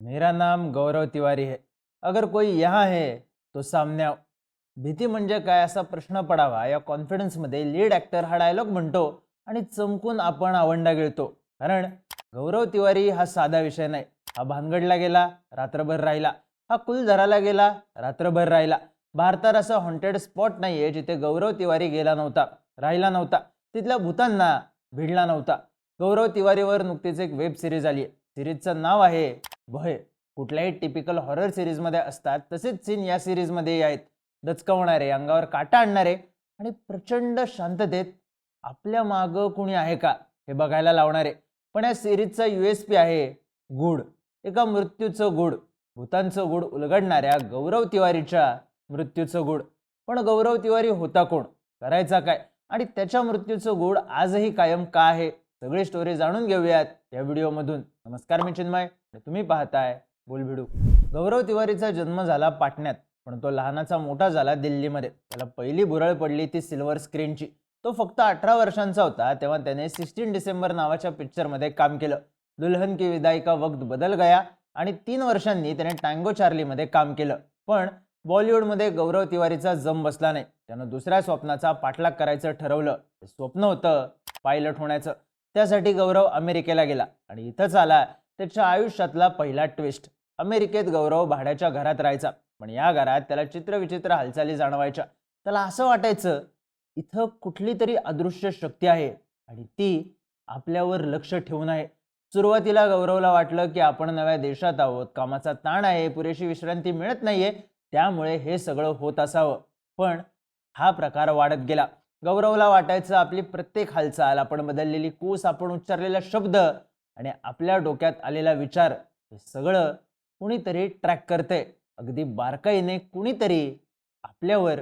मेरा नाम गौरव तिवारी है। अगर कोई यहाँ है तो सामने आओ। भीती म्हणजे काय असा प्रश्न पडावा या कॉन्फिडन्समध्ये लीड ॲक्टर हा डायलॉग म्हणतो आणि चमकून आपण आवंडा गिळतो. कारण गौरव तिवारी हा साधा विषय नाही. हा भानगडला गेला रात्रभर राहिला. हा कुलधराला गेला रात्रभर राहिला. भारतात असा हॉन्टेड स्पॉट नाहीये जिथे गौरव तिवारी गेला नव्हता राहिला नव्हता. तिथल्या भूतांना भिडला नव्हता. गौरव तिवारीवर नुकतीच एक वेब सिरीज आली आहे सिरीजचं नाव आहे भय. कुठल्याही टिपिकल हॉरर सिरीजमध्ये असतात तसेच सीन या सिरीजमध्ये आहेत. दचकवणारे अंगावर काटा आणणारे आणि प्रचंड शांततेत आपल्या मागं कुणी आहे का हे बघायला लावणारे. पण या सिरीजचा यू एस पी आहे गुड एका मृत्यूचं गुड भूतांचं गुड उलगडणाऱ्या गौरव तिवारीच्या मृत्यूचं गुड पण गौरव तिवारी होता कोण? करायचा काय? आणि त्याच्या मृत्यूचं गुड आजही कायम का आहे? सगळी स्टोरी जाणून घेऊयात या व्हिडिओमधून नमस्कार मी चिन्मय तुम्ही पाहताय बोलभिडू गौरव तिवारीचा जन्म झाला पाटण्यात पण तो लहानाचा मोठा झाला दिल्लीमध्ये. त्याला पहिली बुरळ पडली ती सिल्वर स्क्रीनची. तो फक्त अठरा वर्षांचा होता तेव्हा त्याने सिक्स्टीन डिसेंबर नावाच्या पिक्चरमध्ये काम केलं. दुल्हन की विदाई का वक्त बदल गया आणि तीन वर्षांनी त्याने टँगो चार्लीमध्ये काम केलं. पण बॉलिवूडमध्ये गौरव तिवारीचा जम बसला नाही. त्यानं दुसऱ्या स्वप्नाचा पाठलाग करायचं ठरवलं. स्वप्न होतं पायलट होण्याचं. त्यासाठी गौरव अमेरिकेला गेला आणि इथंच आला. त्याच्या आयुष्यातला पहिला ट्विस्ट अमेरिकेत गौरव भाड्याच्या घरात राहायचा. पण या घरात त्याला चित्रविचित्र हालचाली जाणवायच्या. त्याला असं वाटायचं इथं कुठली तरी अदृश्य शक्ती आहे आणि ती आपल्यावर लक्ष ठेवून आहे. सुरुवातीला गौरवला वाटलं की आपण नव्या देशात आहोत. कामाचा ताण आहे पुरेशी विश्रांती मिळत नाहीये. त्यामुळे हे सगळं होत असावं. पण हा प्रकार वाढत गेला. गौरवला वाटायचं आपली प्रत्येक हालचाल आपण बदललेली कूस आपण उच्चारलेला शब्द आणि आपल्या डोक्यात आलेला विचार हे सगळं कुणीतरी ट्रॅक करतंय. अगदी बारकाईने कुणीतरी आपल्यावर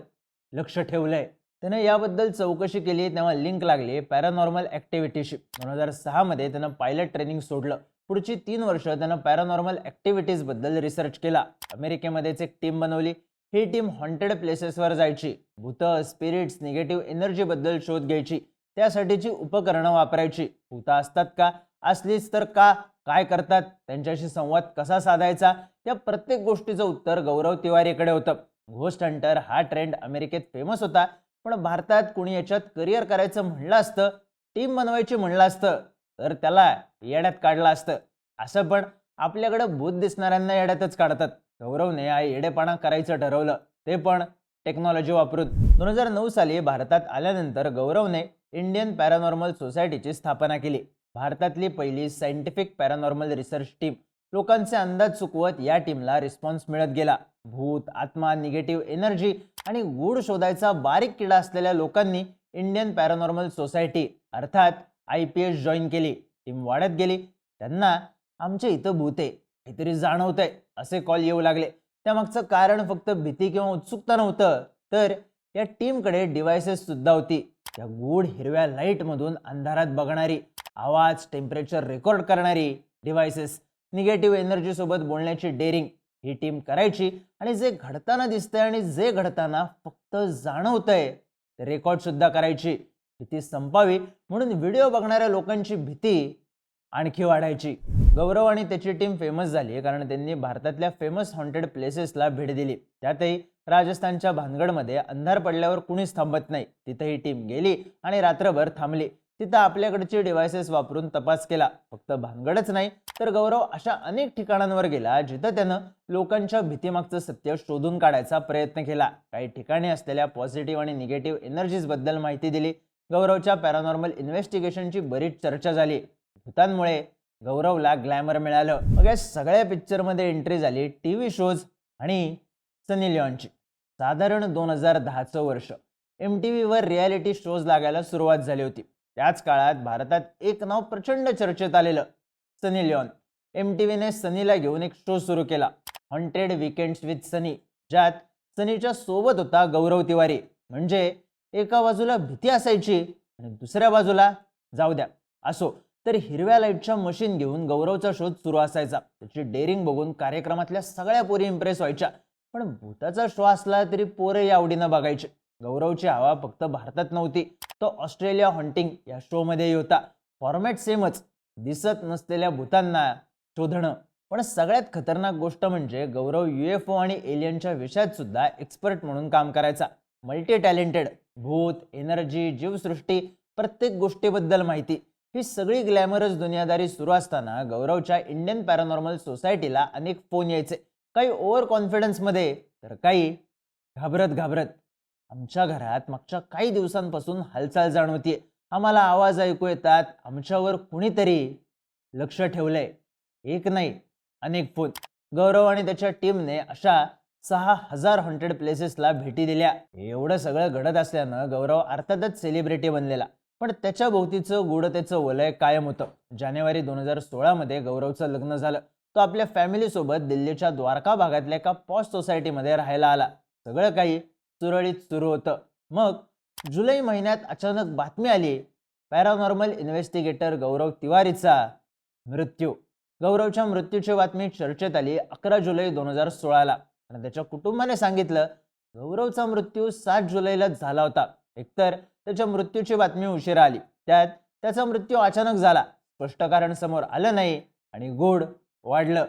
लक्ष ठेवलंय. त्यानं याबद्दल चौकशी केली तेव्हा लिंक लागली पॅरानॉर्मल ॲक्टिव्हिटीशी दोन हजार सहामध्ये त्यानं पायलट ट्रेनिंग सोडलं. पुढची तीन वर्ष त्यानं पॅरानॉर्मल ॲक्टिव्हिटीजबद्दल रिसर्च केला. अमेरिकेमध्येच एक टीम बनवली. ही टीम हॉन्टेड प्लेसेसवर जायची. भूत स्पिरिट्स निगेटिव्ह एनर्जीबद्दल शोध घ्यायची. त्यासाठीची उपकरणं वापरायची. भूत असतात का? असलीच तर का? काय करतात? त्यांच्याशी संवाद कसा साधायचा? या प्रत्येक गोष्टीचं उत्तर गौरव तिवारीकडे होतं. घोस्ट हंटर हा ट्रेंड अमेरिकेत फेमस होता. पण भारतात कुणी याच्यात करिअर करायचं म्हणलं असतं? टीम बनवायची म्हणलं असतं? तर त्याला येड्यात काढलं असतं. असं पण आपल्याकडं भूत दिसणाऱ्यांना येड्यातच काढतात. गौरवने आई येडेपणा करायचं ठरवलं. ते पण टेक्नॉलॉजी वापरून. दोन हजार नऊ साली भारतात आल्यानंतर गौरवने इंडियन पॅरानॉर्मल सोसायटीची स्थापना केली. भारतातली पहिली सायंटिफिक पॅरानॉर्मल रिसर्च टीम लोकांचे अंदाज चुकवत या टीमला रिस्पॉन्स मिळत गेला. भूत आत्मा निगेटिव्ह एनर्जी आणि गूढ शोधायचा बारीक किडा असलेल्या लोकांनी इंडियन पॅरानॉर्मल सोसायटी अर्थात आय पी एस जॉईन केली. टीम वाढत गेली. त्यांना आमच्या इथं भूत आहे. काहीतरी जाणवतंय असे कॉल येऊ लागले. त्यामागचं कारण फक्त भीती किंवा उत्सुकता नव्हतं तर या टीमकडे डिव्हायसेस सुद्धा होती. त्या गूढ हिरव्या लाईटमधून अंधारात बघणारी आवाज टेम्परेचर रेकॉर्ड करणारी डिव्हायसेस निगेटिव्ह एनर्जी सोबत बोलण्याची डेअरिंग ही टीम करायची. आणि जे घडताना दिसतंय आणि जे घडताना फक्त जाणवतंय रेकॉर्ड सुद्धा करायची. भीती संपावी. म्हणून व्हिडिओ बघणाऱ्या लोकांची भीती आणखी वाढायची. गौरव आणि त्याची टीम फेमस झाली कारण त्यांनी भारतातल्या फेमस हॉन्टेड प्लेसेसला भेट दिली. त्यातही राजस्थानच्या भानगडमध्ये अंधार पडल्यावर कुणीच थांबत नाही. तिथं ही टीम गेली आणि रात्रभर थांबली. तिथं आपल्याकडचे डिव्हायसेस वापरून तपास केला. फक्त भानगडच नाही तर गौरव अशा अनेक ठिकाणांवर गेला जिथं त्यानं लोकांच्या भीतीमागचं सत्य शोधून काढायचा प्रयत्न केला. काही ठिकाणी असलेल्या पॉझिटिव्ह आणि निगेटिव्ह एनर्जीजबद्दल माहिती दिली. गौरवच्या पॅरानॉर्मल इन्व्हेस्टिगेशनची बरीच चर्चा झाली. भूतांमुळे गौरवला ग्लॅमर मिळालं. मग या सगळ्या पिक्चरमध्ये एंट्री झाली टी व्ही शोज आणि सनी लिऑनची साधारण दोन हजार दहाचं वर्ष. एम टी व्हीवर रियालिटी शोज लागायला सुरुवात झाली होती. त्याच काळात भारतात एक नाव प्रचंड चर्चेत आलेलं सनी लिऑन एम टी व्हीने सनीला घेऊन एक शो सुरू केला. हंड्रेड विकेंड्स विथ सनी ज्यात सनीच्या सोबत होता गौरव तिवारी. म्हणजे एका बाजूला भीती असायची आणि दुसऱ्या बाजूला जाऊ द्या असो. तर हिरव्या लाईटच्या मशीन घेऊन गौरवचा शोध सुरू असायचा. त्याची डेअरिंग बघून कार्यक्रमातल्या सगळ्या पोरी इम्प्रेस व्हायच्या. पण भूताचा शो असला तरी पोरे आवडीनं बघायचे. गौरवची हवा फक्त भारतात नव्हती तो ऑस्ट्रेलिया हॉन्टिंग या शोमध्येही होता. फॉर्मॅट सेमच दिसत नसलेल्या भूतांना शोधणं. पण सगळ्यात खतरनाक गोष्ट म्हणजे गौरव यू एफ ओ आणि एलियनच्या विषयात सुद्धा एक्सपर्ट म्हणून काम करायचा. मल्टी टॅलेंटेड भूत एनर्जी जीवसृष्टी प्रत्येक गोष्टीबद्दल माहिती. ही सगळी ग्लॅमरस दुनियादारी सुरू असताना गौरवच्या इंडियन पॅरानॉर्मल सोसायटीला अनेक फोन यायचे. काही ओव्हर कॉन्फिडन्समध्ये तर काही घाबरत घाबरत. आमच्या घरात मागच्या काही दिवसांपासून हालचाल जाणवतीये. आम्हाला आवाज ऐकू येतात आमच्यावर कुणीतरी लक्ष ठेवलंय. एक नाही अनेक फोन गौरव आणि त्याच्या टीमने अशा सहा हजार हंड्रेड प्लेसेसला भेटी दिल्या. एवढं सगळं घडत असल्यानं गौरव अर्थातच सेलिब्रिटी बनलेला. पण त्याच्या भोवतीचं गूढतेचं वलय कायम होतं. जानेवारी दोन हजार सोळामध्ये गौरवचं लग्न झालं. तो आपल्या फॅमिलीसोबत दिल्लीच्या द्वारका भागातल्या एका पॉश सोसायटीमध्ये राहायला आला. सगळं काही सुरळीत सुरू होतं. मग जुलै महिन्यात अचानक बातमी आली. पॅरानॉर्मल इन्व्हेस्टिगेटर गौरव तिवारीचा मृत्यू. गौरवच्या मृत्यूची बातमी चर्चेत आली अकरा जुलै दोन हजार सोळाला आणि त्याच्या कुटुंबाने सांगितलं गौरवचा मृत्यू सात जुलैलाच झाला होता. एकतर त्याच्या मृत्यूची बातमी उशिरा आली. त्यात त्याचा मृत्यू अचानक झाला. स्पष्ट कारण समोर आलं नाही आणि गोड वाढलं.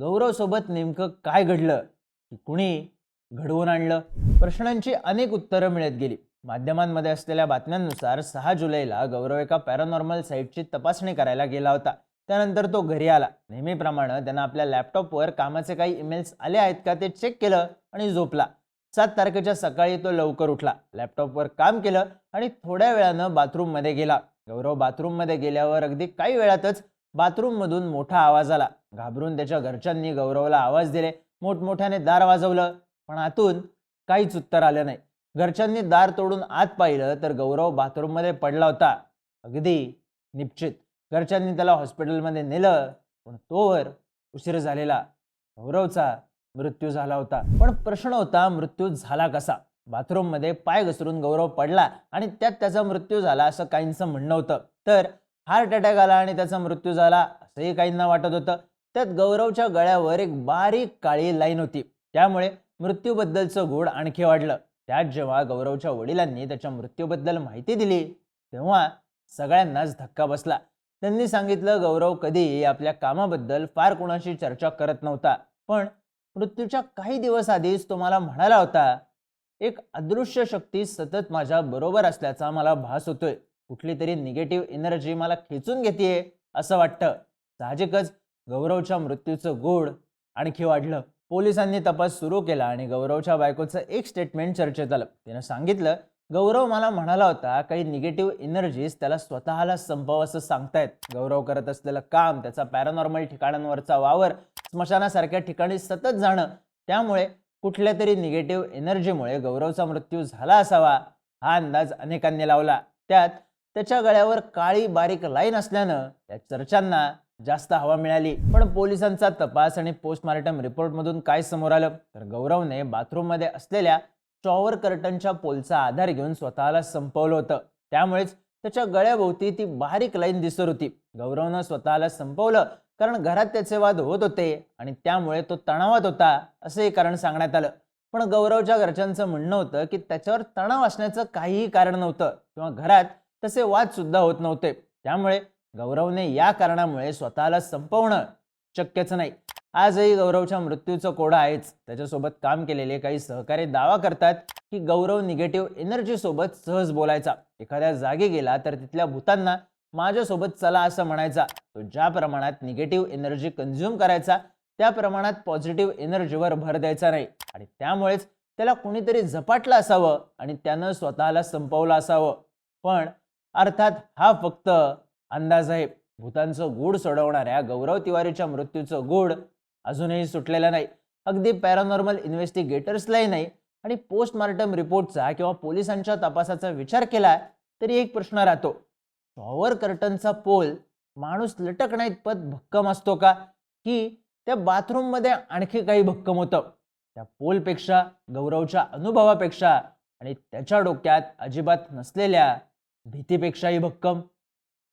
गौरवसोबत नेमकं काय घडलं? की कुणी घडवून आणलं? प्रश्नांची अनेक उत्तरं मिळत गेली. माध्यमांमध्ये असलेल्या बातम्यांनुसार सहा जुलैला गौरव एका पॅरानॉर्मल साईटची तपासणी करायला गेला होता. त्यानंतर तो घरी आला. नेहमीप्रमाणे त्यानं आपल्या लॅपटॉपवर कामाचे काही ईमेल्स आले आहेत का ते चेक केलं आणि झोपला. सात तारखेच्या सकाळी तो लवकर उठला. लॅपटॉपवर काम केलं आणि थोड्या वेळानं बाथरूममध्ये गेला. गौरव बाथरूममध्ये गेल्यावर अगदी काही वेळातच बाथरूममधून मोठा आवाज आला. घाबरून त्याच्या घरच्यांनी गौरवला आवाज दिले. मोठमोठ्याने दार वाजवलं पण आतून काहीच उत्तर आलं नाही. घरच्यांनी दार तोडून आत पाहिलं तर गौरव बाथरूममध्ये पडला होता. अगदी निश्चित घरच्यांनी त्याला हॉस्पिटलमध्ये नेलं पण तोवर उशीर झालेला. गौरवचा मृत्यू झाला होता. पण प्रश्न होता मृत्यू झाला कसा? बाथरूममध्ये पाय घसरून गौरव पडला आणि त्यात त्याचा मृत्यू झाला असं काहींचं म्हणणं होतं. तर हार्ट अटॅक आला आणि त्याचा मृत्यू झाला असंही काहींना वाटत होतं. त्यात गौरवच्या गळ्यावर एक बारीक काळी लाईन होती. त्यामुळे मृत्यूबद्दलचं गूढ आणखी वाढलं. त्यात जेव्हा गौरवच्या वडिलांनी त्याच्या मृत्यूबद्दल माहिती दिली तेव्हा सगळ्यांनाच धक्का बसला. त्यांनी सांगितलं गौरव कधीही आपल्या कामाबद्दल फार कोणाशी चर्चा करत नव्हता. पण मृत्यूच्या काही दिवस आधीच तो मला म्हणाला होता एक अदृश्य शक्ती सतत माझ्या बरोबर असल्याचा मला भास होतोय. कुठली तरी निगेटिव्ह एनर्जी मला खेचून घेते असं वाटतं. साहजिकच गौरवच्या मृत्यूचं गोड आणखी वाढलं. पोलिसांनी तपास सुरू केला आणि गौरवच्या बायकोचं एक स्टेटमेंट चर्चेत आलं. तिनं सांगितलं गौरव मला म्हणाला होता काही निगेटिव्ह एनर्जीज त्याला स्वतःला संपव असं सांगतायत. गौरव करत असलेलं काम त्याचा पॅरानॉर्मल ठिकाणांवरचा वावर स्मशानासारख्या ठिकाणी सतत जाणं त्यामुळे कुठल्या तरी निगेटिव्ह एनर्जीमुळे गौरवचा मृत्यू झाला असावा हा अंदाज अनेकांनी लावला. त्यात त्याच्या गळ्यावर काळी बारीक लाईन असल्यानं त्या चर्चांना जास्त हवा मिळाली. पण पोलिसांचा तपास आणि पोस्टमार्टम रिपोर्टमधून काय समोर आलं? तर गौरवने बाथरूममध्ये असलेल्या शॉवर कर्टनच्या पोलचा आधार घेऊन स्वतःला संपवलं होतं. त्यामुळेच त्याच्या गळ्याभोवती ती बारीक लाईन दिसत होती. गौरवनं स्वतःला संपवलं. कारण घरात त्याचे वाद होत होते आणि त्यामुळे तो तणावात होता असंही कारण सांगण्यात आलं. पण गौरवच्या घरच्यांचं म्हणणं होतं की त्याच्यावर तणाव असण्याचं काहीही कारण नव्हतं किंवा घरात तसे वाद सुद्धा होत नव्हते. त्यामुळे गौरवने या कारणामुळे स्वतःला संपवणं शक्यच नाही. आजही गौरवच्या मृत्यूचं कोडं आहेच. त्याच्यासोबत काम केलेले काही सहकारी दावा करतात की गौरव निगेटिव्ह एनर्जी सोबत सहज बोलायचा. एखाद्या जागी गेला तर तिथल्या भूतांना माझ्यासोबत चला असं म्हणायचा. तो ज्या प्रमाणात निगेटिव्ह एनर्जी कन्झ्युम करायचा त्या प्रमाणात पॉझिटिव्ह एनर्जीवर भर द्यायचा नाही. आणि त्यामुळेच त्याला कुणीतरी झपाटलं असावं आणि त्यानं स्वतःला संपवलं असावं. पण अर्थात हा फक्त अंदाज आहे. भूतांचं गूढ सोडवणाऱ्या गौरव तिवारीच्या मृत्यूचं गूढ अजूनही सुटलेलं नाही. अगदी पॅरानॉर्मल इन्व्हेस्टिगेटर्सलाही नाही. आणि पोस्टमार्टम रिपोर्टचा किंवा पोलिसांच्या तपासाचा विचार केला तरी एक प्रश्न राहतो. शॉवर कर्टनचा पोल माणूस लटकण्या इतपत भक्कम असतो का? की त्या बाथरूममध्ये आणखी काही भक्कम होतं. त्या पोलपेक्षा गौरवच्या अनुभवापेक्षा आणि त्याच्या डोक्यात अजिबात नसलेल्या भीतीपेक्षाही भक्कम.